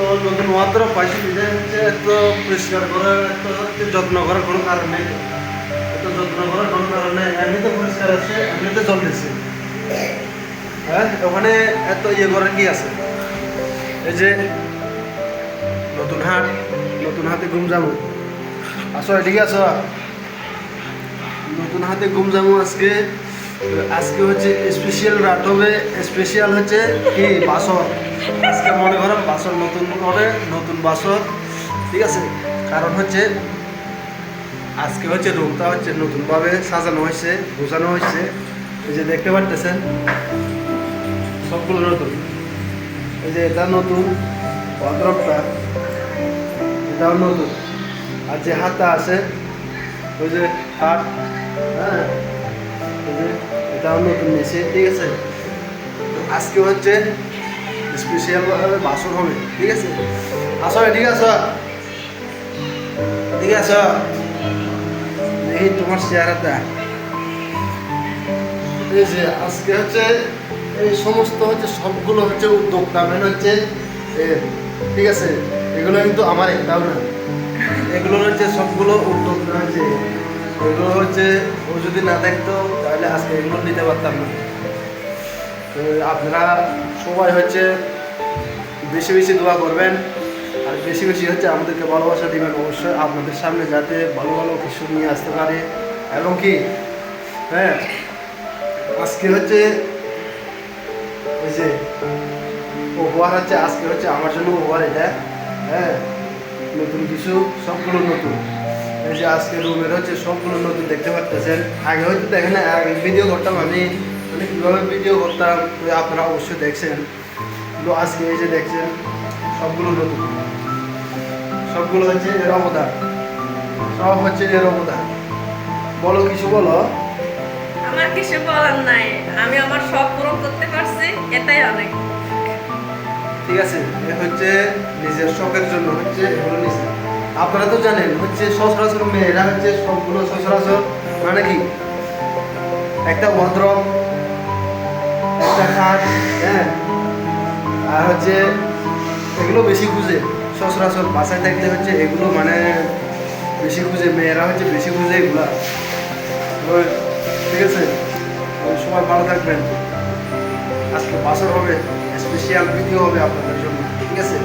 তো নতুন মাত্র পাইছি নিজে এত পরিষ্কার করার এত যত্ন করার কোনো কারণ নেই। এত যত্ন করার কোনো কারণ নেই। এমনিতে পরিষ্কার আছে এমনিতে চলতেছে। হ্যাঁ? ওখানে এত ইয়ে করার কি আছে? এই যে নতুন হাট, নতুন হাতে ঘুম যাব আসো, এদিকে আসো। নতুন হাতে ঘুম যাব আজকে। আজকে হচ্ছে স্পেশাল রাত হবে। স্পেশাল হচ্ছে কি? বাসর। আজকে মনে করেন বাসর নতুন করে নতুন বাসর। ঠিক আছে? কারণ হচ্ছে আজকে হচ্ছে রুমটা হচ্ছে নতুনভাবে সাজানো হয়েছে বোঝানো হয়েছে। এই যে দেখতে পারতেছেন, সবগুলো নতুন। এই যে এটা নতুন ওয়ার্ড্রপটা এটাও নতুন। আর যে হাতটা আছে, ওই যে হাত হ্যাঁ? এটাও নতুন ঠিক আছে? আজকে হচ্ছে স্পেশাল বাসন হবে ঠিক আছে? আসো ঠিক আছে। ঠিক আছে। এই তোমার চেহারাটা। ঠিক আছে আজকে হচ্ছে এই সমস্ত হচ্ছে সবগুলো হচ্ছে উদ্যোক্তা মেন হচ্ছে এ, ঠিক আছে? এগুলো কিন্তু আমার একটাও না? এগুলো হচ্ছে সবগুলো উদ্যোক্তা হচ্ছে। এগুলো হচ্ছে ও যদি না দেখতো, তাহলে আজকে এগুলো নিতে পারতাম না। তো আপনারা সবাই হচ্ছে বেশি বেশি দোয়া করবেন, আর বেশি বেশি হচ্ছে আমাদেরকে ভালোবাসা দিবেন অবশ্যই আপনাদের সামনে যাতে ভালো ভালো কিছু নিয়ে আসতে পারে। এবং কি? হ্যাঁ আজকে হচ্ছে যে উপহার হচ্ছে, আজকে হচ্ছে আমার জন্য উপহার এটা। হ্যাঁ নতুন কিছু, সবগুলো নতুন। এই যে আজকে রুমের হচ্ছে সবগুলো নতুন দেখতে পারতেছেন। আগে হয়তো দেখেন আগে ভিডিও করতাম আমি। মানে কীভাবে ভিডিও করতাম আপনারা অবশ্যই দেখছেন। কিন্তু আজকে এই যে দেখছেন সবগুলো নতুন। সবগুলো হচ্ছে এর অবদান সব হচ্ছে এর অবদান বলো কিছু বলো? আমার কিছু বলার নাই। আমি আমার শখ পূরণ করতে পারছি এটাই অনেক। ঠিক আছে এ হচ্ছে নিজের শখের জন্য। হচ্ছে আপনারা তো জানেন, হচ্ছে সচরাচর মেয়েরা হচ্ছে সবগুলো সচরাচর মানে কি একটা ভদ্র, একটা খাট হ্যাঁ? আর হচ্ছে এগুলো বেশি খুঁজে, সচরাচর বাসায় থাকলে হচ্ছে এগুলো মানে বেশি খুঁজে, মেয়েরা হচ্ছে বেশি খুঁজে এগুলা। ঠিক আছে? সময় ভালো থাকবেন। আজকে বাসর হবে স্পেশাল ভিডিও হবে আপনাদের জন্য, ঠিক আছে?